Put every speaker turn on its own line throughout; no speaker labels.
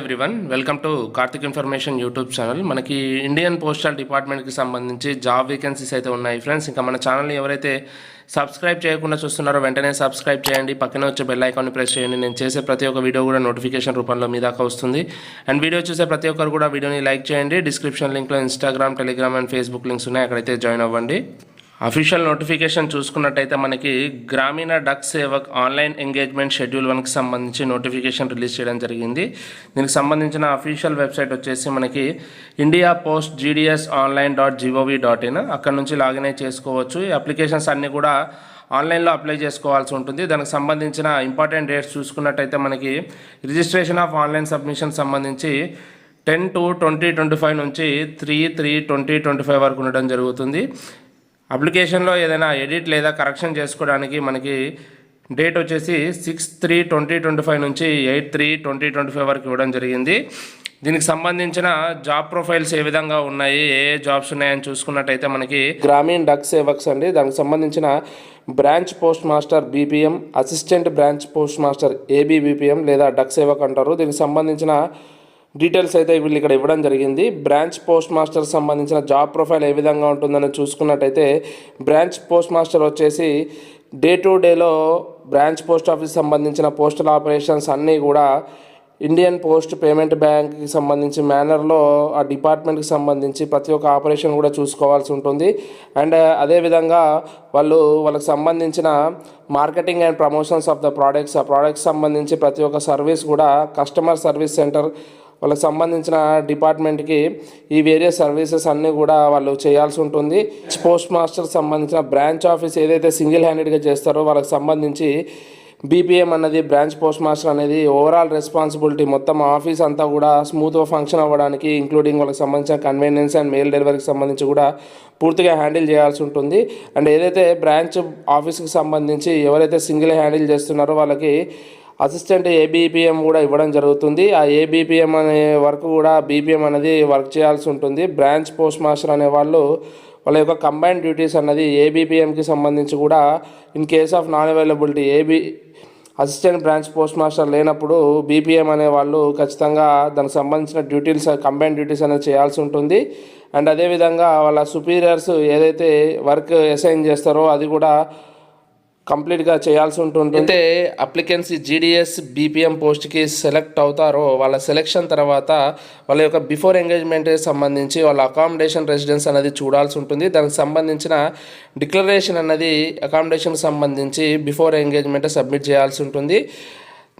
Everyone welcome to Karthik information YouTube channel మనకి Indian postal డిపార్ట్మెంట్కి సంబంధించి జాబ్ వేకెన్సీస్ అయితే ఉన్నాయి ఫ్రెండ్స్ ఇంకా మన ఛానల్ని ఎవరైతే సబ్స్క్రైబ్ చేయకుండా చూస్తున్నారో వెంటనే సబ్స్క్రైబ్ చేయండి. పక్కన వచ్చే బెల్ ఐకాన్ని ప్రెస్ చేయండి. నేను చేసే ప్రతి ఒక్క వీడియో కూడా నోటిఫికేషన్ రూపంలో మీ దాకా వస్తుంది. అండ్ వీడియో చూసే ప్రతి ఒక్కరు కూడా వీడియోని లైక్ చేయండి. Description లింక్లో Instagram Telegram and Facebook links ఉన్నాయి. అక్కడైతే జాయిన్ అవ్వండి. అఫీషియల్ నోటిఫికేషన్ చూసుకున్నట్టయితే మనకి Gramin Dak Sevak online engagement schedule వన్కి సంబంధించి నోటిఫికేషన్ రిలీజ్ చేయడం జరిగింది. దీనికి సంబంధించిన అఫీషియల్ వెబ్సైట్ వచ్చేసి మనకి India post GDS online dot GOV dot in అక్కడ నుంచి లాగిన్ అయి చేసుకోవచ్చు. ఈ అప్లికేషన్స్ అన్నీ కూడా ఆన్లైన్లో అప్లై చేసుకోవాల్సి ఉంటుంది. దానికి సంబంధించిన ఇంపార్టెంట్ డేట్స్ చూసుకున్నట్టయితే మనకి రిజిస్ట్రేషన్ ఆఫ్ ఆన్లైన్ సబ్మిషన్ సంబంధించి ten two twenty twenty five నుంచి three three twenty twenty five వరకు ఉండడం జరుగుతుంది. అప్లికేషన్లో ఏదైనా ఎడిట్ లేదా కరెక్షన్ చేసుకోవడానికి మనకి డేట్ వచ్చేసి six three twenty twenty five నుంచి eight three twenty twenty five వరకు ఇవ్వడం జరిగింది. దీనికి సంబంధించిన జాబ్ ప్రొఫైల్స్ ఏ విధంగా ఉన్నాయి ఏ ఏ జాబ్స్ ఉన్నాయని చూసుకున్నట్టయితే మనకి గ్రామీణ డక్ సేవక్స్ అండి. దానికి సంబంధించిన branch post master BPM assistant branch post master ABBPM లేదా డక్ సేవక్ అంటారు. దీనికి సంబంధించిన డీటెయిల్స్ అయితే వీళ్ళు ఇక్కడ ఇవ్వడం జరిగింది. బ్రాంచ్ పోస్ట్ మాస్టర్ సంబంధించిన జాబ్ ప్రొఫైల్ ఏ విధంగా ఉంటుందని చూసుకున్నట్టయితే బ్రాంచ్ పోస్ట్ మాస్టర్ వచ్చేసి డే టు డేలో బ్రాంచ్ పోస్ట్ ఆఫీస్ సంబంధించిన పోస్టల్ ఆపరేషన్స్ అన్నీ కూడా ఇండియన్ పోస్ట్ పేమెంట్ బ్యాంక్కి సంబంధించి మేనర్లో ఆ డిపార్ట్మెంట్కి సంబంధించి ప్రతి ఒక్క ఆపరేషన్ కూడా చూసుకోవాల్సి ఉంటుంది. అండ్ అదేవిధంగా వాళ్ళు వాళ్ళకి సంబంధించిన marketing and promotions of the products ఆ ప్రోడక్ట్స్ సంబంధించి ప్రతి ఒక్క సర్వీస్ కూడా కస్టమర్ సర్వీస్ సెంటర్ వాళ్ళకి సంబంధించిన డిపార్ట్మెంట్కి ఈ వేరియస్ సర్వీసెస్ అన్నీ కూడా వాళ్ళు చేయాల్సి ఉంటుంది. పోస్ట్ మాస్టర్ సంబంధించిన బ్రాంచ్ ఆఫీస్ ఏదైతే సింగిల్ హ్యాండెడ్గా చేస్తారో వాళ్ళకి సంబంధించి బీపీఎం అన్నది బ్రాంచ్ పోస్ట్ మాస్టర్ అనేది ఓవరాల్ రెస్పాన్సిబిలిటీ మొత్తం ఆఫీస్ అంతా కూడా స్మూత్గా ఫంక్షన్ అవ్వడానికి ఇంక్లూడింగ్ వాళ్ళకి సంబంధించిన కన్వీనియన్స్ అండ్ మెయిల్ డెలివరీకి సంబంధించి కూడా పూర్తిగా హ్యాండిల్ చేయాల్సి ఉంటుంది. అండ్ ఏదైతే బ్రాంచ్ ఆఫీస్కి సంబంధించి ఎవరైతే సింగిల్ హ్యాండిల్ చేస్తున్నారో వాళ్ళకి అసిస్టెంట్ ఏబీపీఎం కూడా ఇవ్వడం జరుగుతుంది. ఆ ఏబీపీఎం అనే వర్క్ కూడా బీపీఎం అనేది వర్క్ చేయాల్సి ఉంటుంది. బ్రాంచ్ పోస్ట్ మాస్టర్ అనే వాళ్ళు వాళ్ళ యొక్క కంబైన్ డ్యూటీస్ అన్నది ఏబీపీఎంకి సంబంధించి కూడా in case of non availability AB assistant branch post master లేనప్పుడు బీపీఎం అనే వాళ్ళు ఖచ్చితంగా దానికి సంబంధించిన డ్యూటీస్ కంబైన్ డ్యూటీస్ అనేది చేయాల్సి ఉంటుంది. అండ్ అదేవిధంగా వాళ్ళ సుపీరియర్స్ ఏదైతే వర్క్ అసైన్ చేస్తారో అది కూడా కంప్లీట్గా చేయాల్సి ఉంటుంది అయితే అప్లికెన్స్ జీడిఎస్ బీపీఎం పోస్ట్కి సెలెక్ట్ అవుతారో వాళ్ళ సెలెక్షన్ తర్వాత వాళ్ళ యొక్క బిఫోర్ ఎంగేజ్మెంట్ సంబంధించి వాళ్ళ అకామిడేషన్ రెసిడెన్స్ అనేది చూడాల్సి ఉంటుంది. దానికి సంబంధించిన డిక్లరేషన్ అన్నది అకామిడేషన్ సంబంధించి బిఫోర్ ఎంగేజ్మెంట్ సబ్మిట్ చేయాల్సి ఉంటుంది.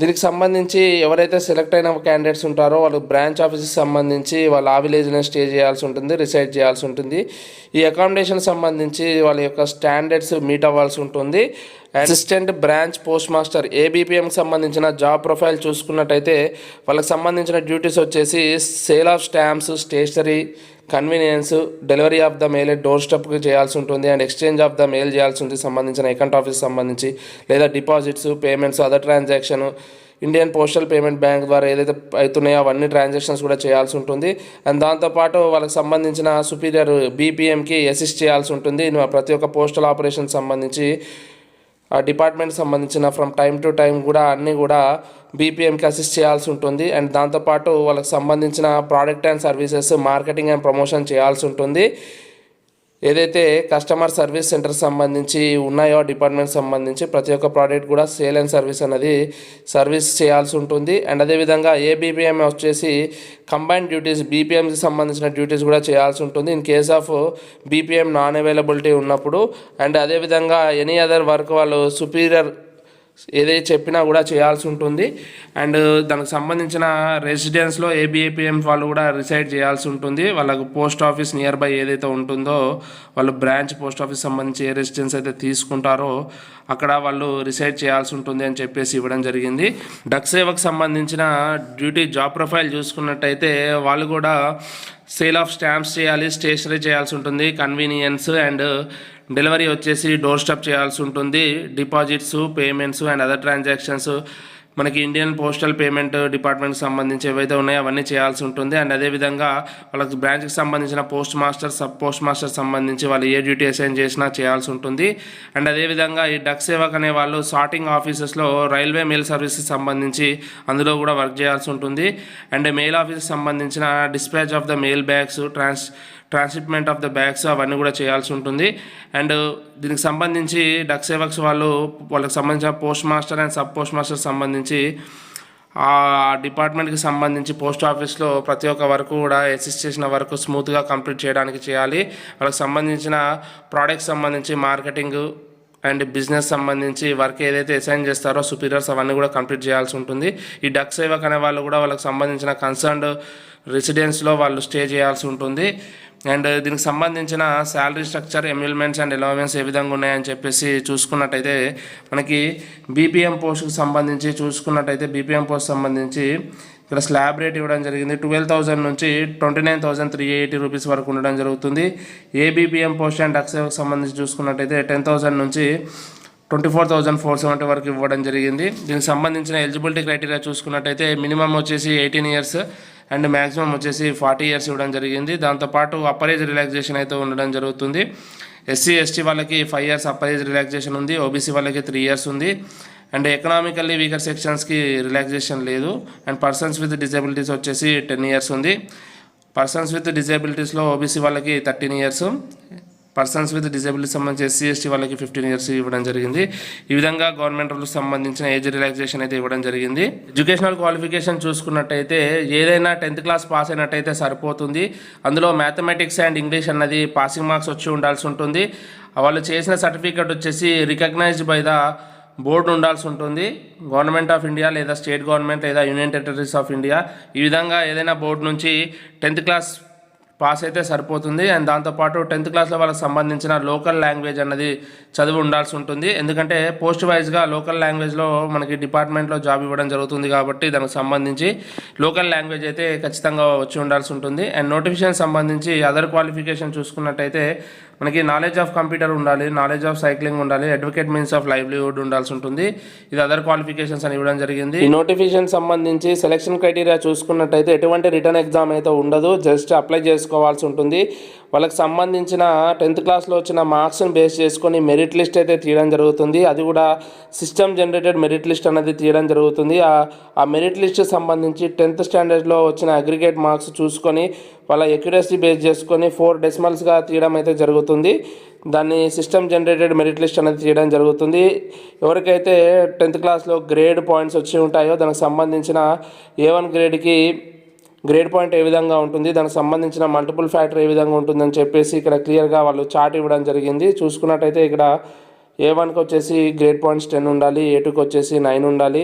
దీనికి సంబంధించి ఎవరైతే సెలెక్ట్ అయిన క్యాండిడేట్స్ ఉంటారో వాళ్ళు బ్రాంచ్ ఆఫీస్కి సంబంధించి వాళ్ళ ఆ విలేజ్లో స్టే చేయాల్సి ఉంటుంది రిసైడ్ చేయాల్సి ఉంటుంది. ఈ అకామిడేషన్ సంబంధించి వాళ్ళ యొక్క స్టాండర్డ్స్ మీట్ అవ్వాల్సి ఉంటుంది. అసిస్టెంట్ బ్రాంచ్ పోస్ట్ మాస్టర్ ఏబీపీఎంకి సంబంధించిన జాబ్ ప్రొఫైల్ చూసుకున్నట్టయితే వాళ్ళకి సంబంధించిన డ్యూటీస్ వచ్చేసి sale of stamps stationery convenience delivery of the mail door స్టెప్కి చేయాల్సి ఉంటుంది. And exchange of the mail చేయాల్సి ఉంటుంది. సంబంధించిన అకౌంట్ ఆఫీస్ సంబంధించి. లేదా deposits payments other transaction Indian postal payment bank ద్వారా ఏదైతే అవుతున్నాయో అవన్నీ ట్రాన్సాక్షన్స్ కూడా చేయాల్సి ఉంటుంది. అండ్ దాంతోపాటు వాళ్ళకి సంబంధించిన సుపీరియర్ బీపీఎంకి అసిస్ట్ చేయాల్సి ఉంటుంది. ప్రతి ఒక్క పోస్టల్ ఆపరేషన్ సంబంధించి ఆ డిపార్ట్మెంట్ సంబంధించిన ఫ్రమ్ టైం టు టైం కూడా అన్నీ కూడా బీపీఎంకి అసిస్ట్ చేయాల్సి ఉంటుంది. అండ్ దాంతోపాటు వాళ్ళకి సంబంధించిన product and services marketing and promotion చేయాల్సి ఉంటుంది. ఏదైతే కస్టమర్ సర్వీస్ సెంటర్ సంబంధించి ఉన్నాయో డిపార్ట్మెంట్ సంబంధించి ప్రతి ఒక్క ప్రోడక్ట్ కూడా సేల్ అండ్ సర్వీస్ అనేది సర్వీస్ చేయాల్సి ఉంటుంది. అండ్ అదేవిధంగా ఏ బీపీఎం వచ్చేసి కంబైన్ డ్యూటీస్ బీపీఎంకి సంబంధించిన డ్యూటీస్ కూడా చేయాల్సి ఉంటుంది. In case of BPM non availability ఉన్నప్పుడు. అండ్ అదేవిధంగా ఎనీ అదర్ వర్క్ వాళ్ళు సుపీరియర్ ఏదైతే చెప్పినా కూడా చేయాల్సి ఉంటుంది. అండ్ దానికి సంబంధించిన రెసిడెన్స్లో ఏబిఏపిఎం వాళ్ళు కూడా రిసైడ్ చేయాల్సి ఉంటుంది. వాళ్ళకు పోస్ట్ ఆఫీస్ నియర్ బై ఏదైతే ఉంటుందో వాళ్ళు బ్రాంచ్ పోస్ట్ ఆఫీస్ సంబంధించి ఏ రెసిడెన్స్ అయితే తీసుకుంటారో అక్కడ వాళ్ళు రిసైడ్ చేయాల్సి ఉంటుంది అని చెప్పేసి ఇవ్వడం జరిగింది. డక్ సేవకు సంబంధించిన డ్యూటీ జాబ్ ప్రొఫైల్ చూసుకున్నట్టయితే వాళ్ళు కూడా సేల్ ఆఫ్ స్టాంప్స్ చేయాలి స్టేషనరీ చేయాల్సి ఉంటుంది కన్వీనియన్స్ అండ్ డెలివరీ వచ్చేసి డోర్ స్టాప్ చేయాల్సి ఉంటుంది deposits payments and other transactions. మనకి ఇండియన్ పోస్టల్ పేమెంట్ డిపార్ట్మెంట్కి సంబంధించి ఏవైతే ఉన్నాయో అవన్నీ చేయాల్సి ఉంటుంది. అండ్ అదేవిధంగా వాళ్ళకి బ్రాంచ్కి సంబంధించిన post master sub post master సంబంధించి వాళ్ళు ఏ డ్యూటీ అసైన్ చేసినా చేయాల్సి ఉంటుంది. అండ్ అదేవిధంగా ఈ డక్ సేవక్ అనే వాళ్ళు సార్టింగ్ ఆఫీసెస్లో రైల్వే మెయిల్ సర్వీసెస్ సంబంధించి అందులో కూడా వర్క్ చేయాల్సి ఉంటుంది. అండ్ మెయిల్ ఆఫీస్కి సంబంధించిన dispatch of the mail bags trans transshipment of the bags అవన్నీ కూడా చేయాల్సి ఉంటుంది. అండ్ uh, దీనికి సంబంధించి డక్ సేవక్స్ వాళ్ళు వాళ్ళకి సంబంధించిన post master and sub post master సంబంధించి ఆ డిపార్ట్మెంట్కి సంబంధించి పోస్ట్ ఆఫీస్లో ప్రతి ఒక్క వర్క్ కూడా అసిస్ట్ చేసిన వర్క్ స్మూత్గా కంప్లీట్ చేయడానికి చేయాలి. వాళ్ళకి సంబంధించిన ప్రోడక్ట్స్ సంబంధించి మార్కెటింగ్ అండ్ బిజినెస్ సంబంధించి వర్క్ ఏదైతే అసైన్ చేస్తారో సుపీరియర్స్ అవన్నీ కూడా కంప్లీట్ చేయాల్సి ఉంటుంది. ఈ డక్ సేవక్ అనే వాళ్ళు కూడా వాళ్ళకి సంబంధించిన కన్సర్న్డ్ రెసిడెన్స్లో వాళ్ళు స్టే చేయాల్సి ఉంటుంది. అండ్ దీనికి సంబంధించిన salary structure emoluments and allowance ఏ విధంగా ఉన్నాయని చెప్పేసి చూసుకున్నట్టయితే మనకి బీపీఎం పోస్ట్కి సంబంధించి చూసుకున్నట్టయితే బీపీఎం పోస్ట్ సంబంధించి ఇక్కడ స్లాబ్ రేట్ ఇవ్వడం జరిగింది. ట్వెల్వ్ థౌసండ్ నుంచి twenty nine thousand three eighty rupees వరకు ఉండడం జరుగుతుంది. ఏబీపీఎం పోస్ట్ అండ్ అక్సేవకు సంబంధించి చూసుకున్నట్టయితే టెన్ థౌసండ్ నుంచి twenty four thousand four seventy వరకు ఇవ్వడం జరిగింది. దీనికి సంబంధించిన ఎలిజిబిలిటీ క్రైటీరియా చూసుకున్నట్టయితే మినిమం వచ్చేసి ఎయిటీన్ ఇయర్స్ అండ్ మ్యాక్సిమం వచ్చేసి ఫార్టీ ఇయర్స్ ఇవ్వడం జరిగింది. దాంతోపాటు అప్పర్ ఏజ్ రిలాక్సేషన్ అయితే ఉండడం జరుగుతుంది. ఎస్సీ ఎస్టీ వాళ్ళకి five years upper age relaxation ఉంది. ఓబీసీ వాళ్ళకి త్రీ ఇయర్స్ ఉంది. అండ్ ఎకనామికల్లీ వీకర్ సెక్షన్స్కి రిలాక్సేషన్ లేదు. అండ్ పర్సన్స్ విత్ డిజబిలిటీస్ వచ్చేసి టెన్ ఇయర్స్ ఉంది. పర్సన్స్ విత్ డిజబిలిటీస్లో ఓబీసీ వాళ్ళకి thirteen years. Persons with disability సంబంధించి ఎస్సీ ఎస్టీ వాళ్ళకి ఫిఫ్టీన్ ఇయర్స్ ఇవ్వడం జరిగింది. ఈ విధంగా గవర్నమెంట్ రూల్స్ సంబంధించిన ఏజ్ రిలాక్సేషన్ అయితే ఇవ్వడం జరిగింది. ఎడ్యుకేషనల్ క్వాలిఫికేషన్ చూసుకున్నట్టయితే ఏదైనా టెన్త్ క్లాస్ పాస్ అయినట్టయితే సరిపోతుంది. అందులో మ్యాథమెటిక్స్ అండ్ ఇంగ్లీష్ అన్నది పాసింగ్ మార్క్స్ వచ్చి ఉండాల్సి ఉంటుంది. వాళ్ళు చేసిన సర్టిఫికేట్ వచ్చేసి రికగ్నైజ్డ్ బై ద బోర్డు ఉండాల్సి ఉంటుంది. గవర్నమెంట్ ఆఫ్ ఇండియా లేదా స్టేట్ గవర్నమెంట్ లేదా యూనియన్ టెరిటరీస్ ఆఫ్ ఇండియా ఈ విధంగా ఏదైనా బోర్డు నుంచి టెన్త్ క్లాస్ పాస్ అయితే సరిపోతుంది. అండ్ దాంతోపాటు టెన్త్ క్లాస్లో వాళ్ళకి సంబంధించిన లోకల్ లాంగ్వేజ్ అన్నది చదివి ఉండాల్సి ఉంటుంది. ఎందుకంటే పోస్ట్ వైజ్గా లోకల్ లాంగ్వేజ్లో మనకి డిపార్ట్మెంట్లో జాబ్ ఇవ్వడం జరుగుతుంది కాబట్టి దానికి సంబంధించి లోకల్ లాంగ్వేజ్ అయితే ఖచ్చితంగా వచ్చి ఉండాల్సి ఉంటుంది. అండ్ నోటిఫికేషన్ సంబంధించి అదర్ క్వాలిఫికేషన్ చూసుకున్నట్టయితే మనకి నాలెడ్జ్ ఆఫ్ కంప్యూటర్ ఉండాలి నాలెడ్జ్ ఆఫ్ సైక్లింగ్ ఉండాలి అడ్వకేట్ మీన్స్ ఆఫ్ లైవ్లీహుడ్ ఉండాల్సి ఉంటుంది. ఇది అదర్ క్వాలిఫికేషన్స్ అని ఇవ్వడం జరిగింది. ఈ నోటిఫికేషన్ సంబంధించి సెలక్షన్ క్రైటీరియా చూసుకున్నట్టయితే ఎటువంటి రిటర్న్ ఎగ్జామ్ అయితే ఉండదు. జస్ట్ అప్లై చేసుకోవాల్సి ఉంటుంది. వాళ్ళకి సంబంధించిన టెన్త్ క్లాస్లో వచ్చిన మార్క్స్ని బేస్ చేసుకొని మెరిట్ లిస్ట్ అయితే తీయడం జరుగుతుంది. అది కూడా సిస్టమ్ జనరేటెడ్ మెరిట్ లిస్ట్ అనేది తీయడం జరుగుతుంది. ఆ- ఆ మెరిట్ లిస్ట్ సంబంధించి టెన్త్ స్టాండర్డ్లో వచ్చిన అగ్రిగేట్ మార్క్స్ చూసుకొని వాళ్ళ ఎక్యురసీ బేస్ చేసుకొని ఫోర్ డెసిమల్స్గా తీయడం అయితే జరుగుతుంది. దాన్ని సిస్టమ్ జనరేటెడ్ మెరిట్ లిస్ట్ అనేది తీయడం జరుగుతుంది. ఎవరికైతే టెన్త్ క్లాస్లో గ్రేడ్ పాయింట్స్ వచ్చి ఉంటాయో దానికి సంబంధించిన ఏ వన్ గ్రేడ్కి గ్రేడ్ పాయింట్ ఏ విధంగా ఉంటుంది దానికి సంబంధించిన మల్టిపుల్ ఫ్యాక్టర్ ఏ విధంగా ఉంటుందని చెప్పేసి ఇక్కడ క్లియర్గా వాళ్ళు చార్ట్ ఇవ్వడం జరిగింది. చూసుకున్నట్టయితే ఇక్కడ ఏ వన్కి వచ్చేసి గ్రేడ్ పాయింట్స్ టెన్ ఉండాలి ఏ టూకి వచ్చేసి నైన్ ఉండాలి.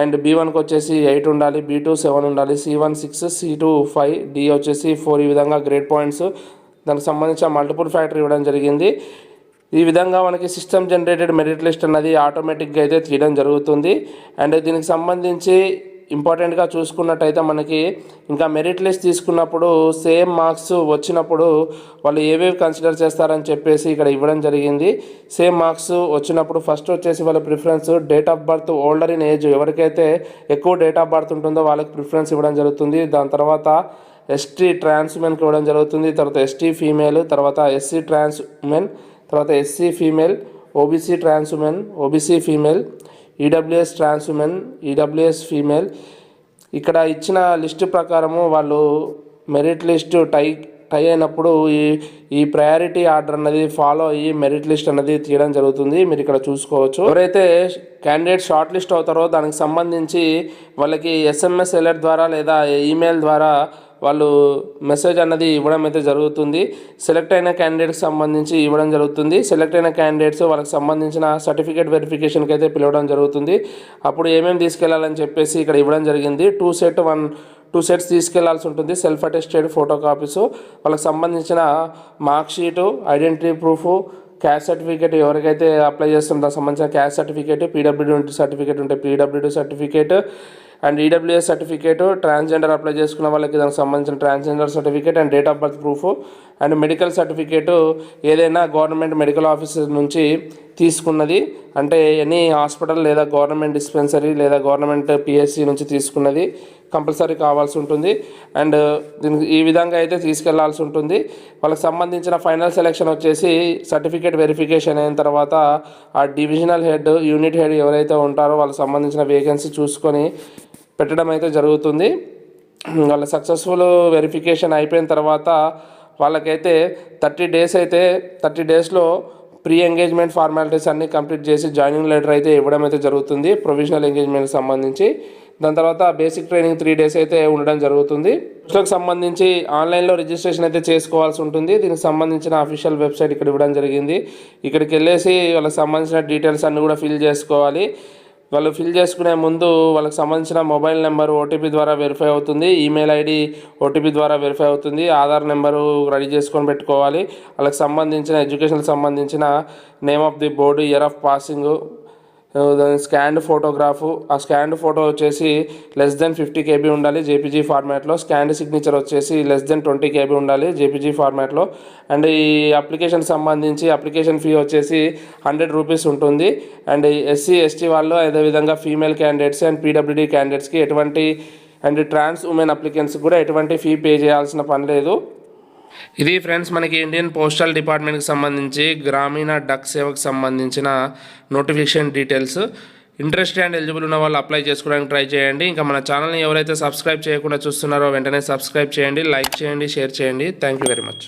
అండ్ బీ వన్కి వచ్చేసి ఎయిట్ ఉండాలి బీ టూ సెవెన్ ఉండాలి C one six C two five D వచ్చేసి ఫోర్ ఈ విధంగా గ్రేడ్ పాయింట్స్ దానికి సంబంధించిన మల్టిపుల్ ఫ్యాక్టర్ ఇవ్వడం జరిగింది. ఈ విధంగా మనకి సిస్టమ్ జనరేటెడ్ మెరిట్ లిస్ట్ అన్నది ఆటోమేటిక్గా అయితే తీయడం జరుగుతుంది. అండ్ దీనికి సంబంధించి ఇంపార్టెంట్గా చూసుకున్నట్టయితే మనకి ఇంకా మెరిట్ లిస్ట్ తీసుకున్నప్పుడు సేమ్ మార్క్స్ వచ్చినప్పుడు వాళ్ళు ఏవేవి కన్సిడర్ చేస్తారని చెప్పేసి ఇక్కడ ఇవ్వడం జరిగింది. సేమ్ మార్క్స్ వచ్చినప్పుడు ఫస్ట్ వచ్చేసి వాళ్ళ preference date of birth older in age ఎవరికైతే ఎక్కువ డేట్ ఆఫ్ బర్త్ ఉంటుందో వాళ్ళకి ప్రిఫరెన్స్ ఇవ్వడం జరుగుతుంది. దాని తర్వాత ఎస్టీ ట్రాన్స్మెన్కి ఇవ్వడం జరుగుతుంది. తర్వాత ఎస్టీ ఫీమేల్ తర్వాత ఎస్సీ ట్రాన్స్ ఉమెన్ తర్వాత SC female OBC trans women OBC female EWS trans women EWS female ఇక్కడ ఇచ్చిన లిస్టు ప్రకారము వాళ్ళు మెరిట్ లిస్టు టై టై అయినప్పుడు ఈ ఈ ప్రయారిటీ ఆర్డర్ అన్నది ఫాలో అయ్యి మెరిట్ లిస్ట్ అన్నది తీయడం జరుగుతుంది. మీరు ఇక్కడ చూసుకోవచ్చు. ఎవరైతే క్యాండిడేట్ షార్ట్ లిస్ట్ అవుతారో దానికి సంబంధించి వాళ్ళకి ఎస్ఎంఎస్ ఎలర్ట్ ద్వారా లేదా ఈమెయిల్ ద్వారా వాళ్ళు మెసేజ్ అన్నది ఇవ్వడం అయితే జరుగుతుంది. సెలెక్ట్ అయిన క్యాండిడేట్కి సంబంధించి ఇవ్వడం జరుగుతుంది. సెలెక్ట్ అయిన క్యాండిడేట్స్ వాళ్ళకి సంబంధించిన సర్టిఫికేట్ వెరిఫికేషన్కి అయితే పిలవడం జరుగుతుంది. అప్పుడు ఏమేమి తీసుకెళ్ళాలని చెప్పేసి ఇక్కడ ఇవ్వడం జరిగింది. Two set one two sets తీసుకెళ్ళాల్సి ఉంటుంది. సెల్ఫ్ అటెస్టెడ్ ఫోటో కాపీస్ వాళ్ళకి సంబంధించిన mark sheet identity proof caste certificate ఎవరికైతే అప్లై చేస్తుందో దానికి సంబంధించిన క్యాస్ట్ సర్టిఫికేట్ పీడబ్ల్యూడీ సర్టిఫికేట్ ఉంటే PWD certificate and EWS certificate transgender apply చేసుకున్న వాళ్ళకి దానికి సంబంధించిన transgender certificate and date of birth proof and medical certificate ఏదైనా గవర్నమెంట్ మెడికల్ ఆఫీసర్ నుంచి తీసుకున్నది. అంటే ఎనీ హాస్పిటల్ లేదా గవర్నమెంట్ డిస్పెన్సరీ లేదా గవర్నమెంట్ పిఎస్సి నుంచి తీసుకున్నది కంపల్సరీ కావాల్సి ఉంటుంది. అండ్ దీనికి ఈ విధంగా అయితే తీసుకెళ్ళాల్సి ఉంటుంది. వాళ్ళకి సంబంధించిన ఫైనల్ సెలెక్షన్ వచ్చేసి సర్టిఫికేట్ వెరిఫికేషన్ అయిన తర్వాత ఆ డివిజనల్ హెడ్ యూనిట్ హెడ్ ఎవరైతే ఉంటారో వాళ్ళకి సంబంధించిన వేకెన్సీ చూసుకొని పెట్టడం అయితే జరుగుతుంది. వాళ్ళ సక్సెస్ఫుల్ వెరిఫికేషన్ అయిపోయిన తర్వాత వాళ్ళకైతే థర్టీ డేస్ అయితే థర్టీ డేస్లో ప్రీ ఎంగేజ్మెంట్ ఫార్మాలిటీస్ అన్నీ కంప్లీట్ చేసి జాయినింగ్ లెటర్ అయితే ఇవ్వడం అయితే జరుగుతుంది ప్రొవిజనల్ ఎంగేజ్మెంట్కి సంబంధించి. దాని తర్వాత బేసిక్ ట్రైనింగ్ త్రీ డేస్ అయితే ఉండడం జరుగుతుంది. పోస్టులకు సంబంధించి ఆన్లైన్లో రిజిస్ట్రేషన్ అయితే చేసుకోవాల్సి ఉంటుంది. దీనికి సంబంధించిన అఫీషియల్ వెబ్సైట్ ఇక్కడ ఇవ్వడం జరిగింది. ఇక్కడికి వెళ్ళేసి వాళ్ళకి సంబంధించిన డీటెయిల్స్ అన్నీ కూడా ఫిల్ చేసుకోవాలి. వాళ్ళు ఫిల్ చేసుకునే ముందు వాళ్ళకి సంబంధించిన మొబైల్ నెంబర్ ఓటీపీ ద్వారా వెరిఫై అవుతుంది. ఈమెయిల్ ఐడి ఓటీపీ ద్వారా వెరిఫై అవుతుంది. ఆధార్ నెంబరు రెడీ చేసుకొని పెట్టుకోవాలి. వాళ్ళకి సంబంధించిన ఎడ్యుకేషన్కి సంబంధించిన name of the board year of passing దాని స్కాన్డ్ ఫోటోగ్రాఫ్ ఆ స్కాన్డ్ ఫోటో వచ్చేసి లెస్ దెన్ ఫిఫ్టీ కేబీ ఉండాలి జేపీజీ ఫార్మాట్లో స్కాన్డ్ సిగ్నేచర్ వచ్చేసి లెస్ దెన్ ట్వంటీ కేబీ ఉండాలి జేపీజీ ఫార్మాట్లో అండ్ ఈ అప్లికేషన్ సంబంధించి అప్లికేషన్ ఫీ వచ్చేసి హండ్రెడ్ రూపీస్ ఉంటుంది. అండ్ ఎస్సీ ఎస్టీ వాళ్ళు అదేవిధంగా ఫీమేల్ క్యాండిడేట్స్ అండ్ పీడబ్ల్యూడీ క్యాండిడేట్స్కి ఎటువంటి అండ్ ట్రాన్స్ ఉమెన్ అప్లికెంట్స్కి కూడా ఎటువంటి ఫీ పే చేయాల్సిన పని లేదు. ఇది ఫ్రెండ్స్ మనకి ఇండియన్ పోస్టల్ డిపార్ట్మెంట్కి సంబంధించి గ్రామీణ డక్ సేవకు సంబంధించిన notification details. Interest and eligible ఉన్న వాళ్ళు అప్లై చేసుకోవడానికి ట్రై చేయండి. ఇంకా మన ఛానల్ని ఎవరైతే సబ్స్క్రైబ్ చేయకుండా చూస్తున్నారో వెంటనే సబ్స్క్రైబ్ చేయండి లైక్ చేయండి షేర్ చేయండి. Thank you very much.